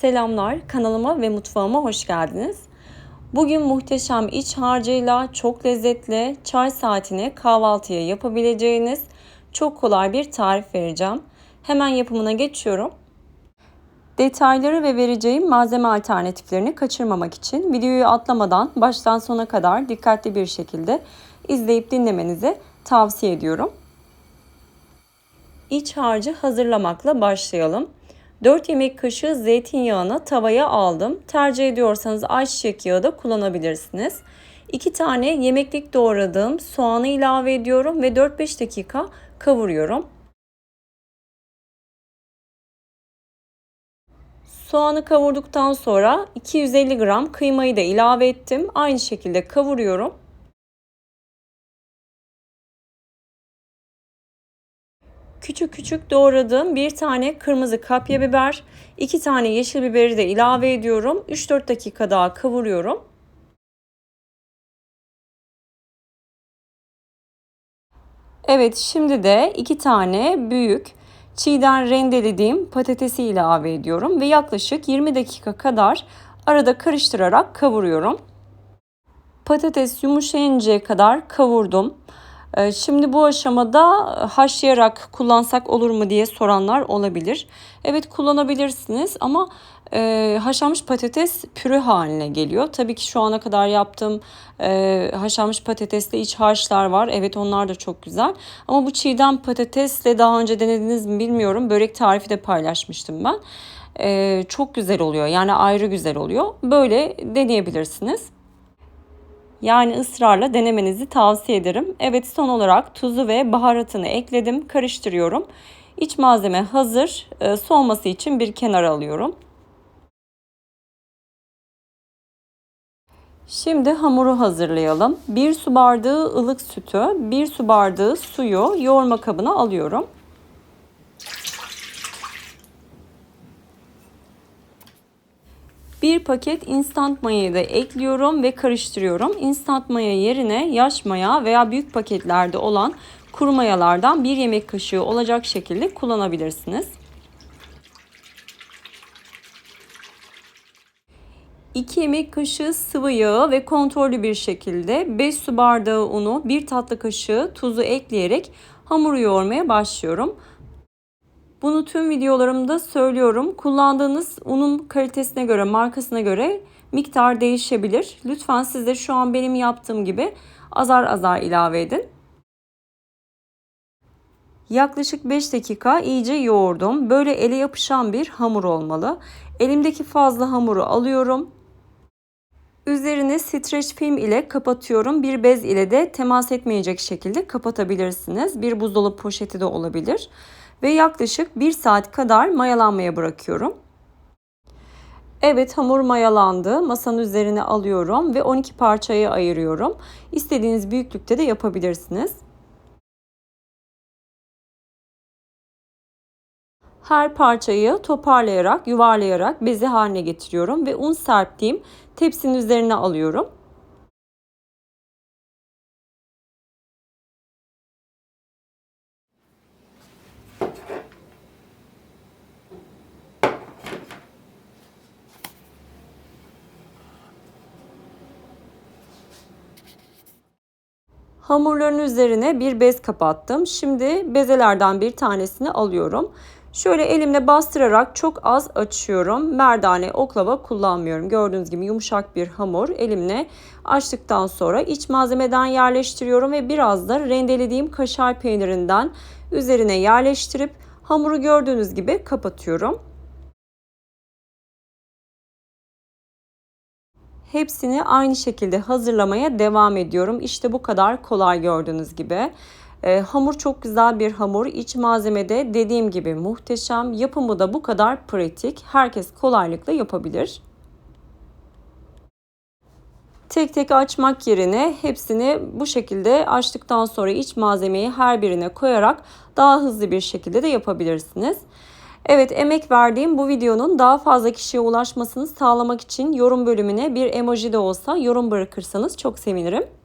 Selamlar, kanalıma ve mutfağıma hoş geldiniz. Bugün muhteşem iç harcıyla çok lezzetli çay saatine kahvaltıya yapabileceğiniz çok kolay bir tarif vereceğim. Hemen yapımına geçiyorum. Detayları ve vereceğim malzeme alternatiflerini kaçırmamak için videoyu atlamadan baştan sona kadar dikkatli bir şekilde izleyip dinlemenizi tavsiye ediyorum. İç harcı hazırlamakla başlayalım. 4 yemek kaşığı zeytinyağını tavaya aldım. Tercih ediyorsanız ayçiçek yağı da kullanabilirsiniz. 2 tane yemeklik doğradığım soğanı ilave ediyorum ve 4-5 dakika kavuruyorum. Soğanı kavurduktan sonra 250 gram kıymayı da ilave ettim. Aynı şekilde kavuruyorum. Küçük küçük doğradığım bir tane kırmızı kapya biber, iki tane yeşil biberi de ilave ediyorum. 3-4 dakika daha kavuruyorum. Evet şimdi de iki tane büyük çiğden rendelediğim patatesi ilave ediyorum ve yaklaşık 20 dakika kadar arada karıştırarak kavuruyorum. Patates yumuşayıncaya kadar kavurdum. Ee, şimdi bu aşamada haşlayarak kullansak olur mu diye soranlar olabilir. Evet kullanabilirsiniz ama e, haşlanmış patates pürü haline geliyor. Tabii ki şu ana kadar yaptığım e, haşlanmış patatesle iç harçlar var. Evet onlar da çok güzel. Ama bu çiğdem patatesle daha önce denediniz mi bilmiyorum. Börek tarifi de paylaşmıştım ben. E, çok güzel oluyor. Yani ayrı güzel oluyor. Böyle deneyebilirsiniz. Yani ısrarla denemenizi tavsiye ederim. Evet son olarak tuzu ve baharatını ekledim. Karıştırıyorum. İç malzeme hazır. Ee, soğuması için bir kenara alıyorum. Şimdi hamuru hazırlayalım. 1 su bardağı ılık sütü, 1 su bardağı suyu yoğurma kabına alıyorum. Bir paket instant mayayı da ekliyorum ve karıştırıyorum. Instant maya yerine yaş maya veya büyük paketlerde olan kuru mayalardan bir yemek kaşığı olacak şekilde kullanabilirsiniz. 2 yemek kaşığı sıvı yağı ve kontrollü bir şekilde 5 su bardağı unu, 1 tatlı kaşığı tuzu ekleyerek hamuru yoğurmaya başlıyorum. Bunu tüm videolarımda söylüyorum. Kullandığınız unun kalitesine göre, markasına göre miktar değişebilir. Lütfen siz de şu an benim yaptığım gibi azar azar ilave edin. Yaklaşık 5 dakika iyice yoğurdum. Böyle ele yapışan bir hamur olmalı. Elimdeki fazla hamuru alıyorum. Üzerine streç film ile kapatıyorum. Bir bez ile de temas etmeyecek şekilde kapatabilirsiniz. Bir buzdolabı poşeti de olabilir ve yaklaşık 1 saat kadar mayalanmaya bırakıyorum. Evet hamur mayalandı. Masanın üzerine alıyorum ve 12 parçaya ayırıyorum. İstediğiniz büyüklükte de yapabilirsiniz. Her parçayı toparlayarak, yuvarlayarak bezi haline getiriyorum ve un serptiğim tepsinin üzerine alıyorum. Hamurların üzerine bir bez kapattım. Şimdi bezelerden bir tanesini alıyorum. Şöyle elimle bastırarak çok az açıyorum. Merdane, oklava kullanmıyorum. Gördüğünüz gibi yumuşak bir hamur. Elimle açtıktan sonra iç malzemeden yerleştiriyorum ve biraz da rendelediğim kaşar peynirinden üzerine yerleştirip hamuru gördüğünüz gibi kapatıyorum. Hepsini aynı şekilde hazırlamaya devam ediyorum. İşte bu kadar kolay gördüğünüz gibi. E, hamur çok güzel bir hamur. İç malzemede dediğim gibi muhteşem. Yapımı da bu kadar pratik. Herkes kolaylıkla yapabilir. Tek tek açmak yerine hepsini bu şekilde açtıktan sonra iç malzemeyi her birine koyarak daha hızlı bir şekilde de yapabilirsiniz. Evet emek verdiğim bu videonun daha fazla kişiye ulaşmasını sağlamak için yorum bölümüne bir emoji de olsa yorum bırakırsanız çok sevinirim.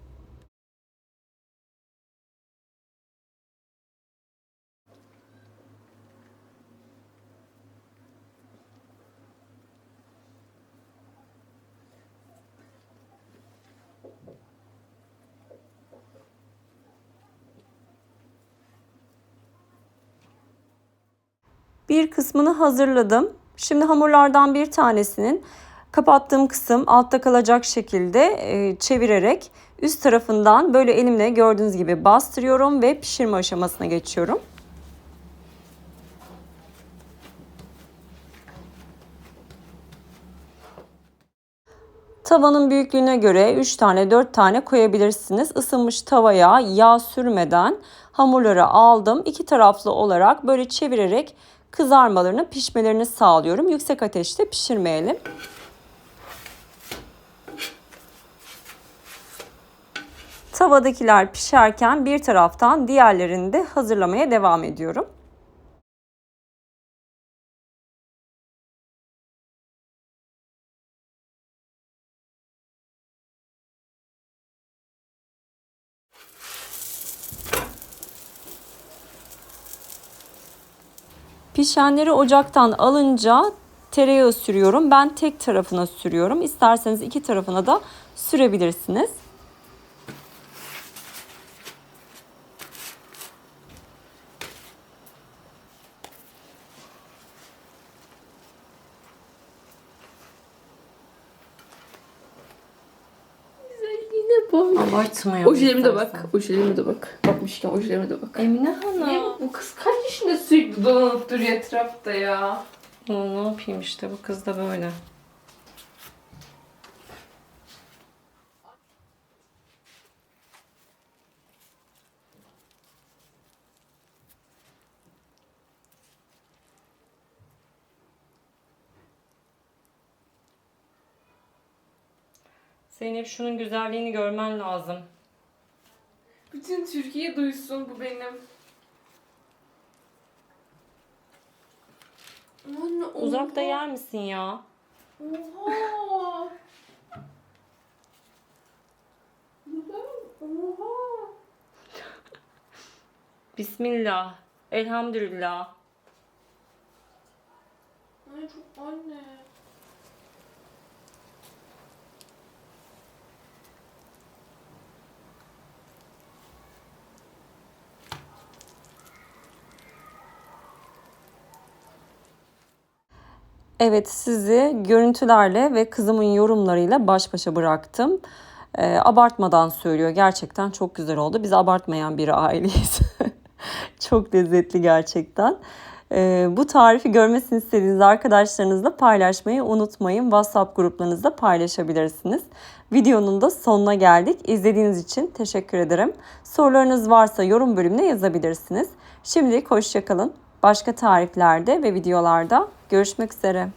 Bir kısmını hazırladım. Şimdi hamurlardan bir tanesinin kapattığım kısım altta kalacak şekilde e, çevirerek üst tarafından böyle elimle gördüğünüz gibi bastırıyorum ve pişirme aşamasına geçiyorum. Tavanın büyüklüğüne göre 3 tane 4 tane koyabilirsiniz. Isınmış tavaya yağ sürmeden hamurları aldım. İki taraflı olarak böyle çevirerek kızarmalarını pişmelerini sağlıyorum. Yüksek ateşte pişirmeyelim. Tavadakiler pişerken bir taraftan diğerlerini de hazırlamaya devam ediyorum. Pişenleri ocaktan alınca tereyağı sürüyorum. Ben tek tarafına sürüyorum. İsterseniz iki tarafına da sürebilirsiniz. Abartmayalım. Ojelerime de bak. Ojelerime de bak. Bakmışken ojelerime de bak. Emine Hanım. bu kız kaç yaşında sürekli dolanıp duruyor etrafta ya? Ne yapayım işte bu kız da böyle. Zeynep şunun güzelliğini görmen lazım. Bütün Türkiye duysun bu benim. Anne, oha. Uzakta yer misin ya? Oha. Oha. Bismillah. Elhamdülillah. Ay çok anne. Evet sizi görüntülerle ve kızımın yorumlarıyla baş başa bıraktım. Ee, abartmadan söylüyor. Gerçekten çok güzel oldu. Biz abartmayan bir aileyiz. çok lezzetli gerçekten. Ee, bu tarifi görmesini istediğiniz arkadaşlarınızla paylaşmayı unutmayın. WhatsApp gruplarınızda paylaşabilirsiniz. Videonun da sonuna geldik. İzlediğiniz için teşekkür ederim. Sorularınız varsa yorum bölümüne yazabilirsiniz. Şimdilik hoşçakalın. Başka tariflerde ve videolarda görüşmek üzere.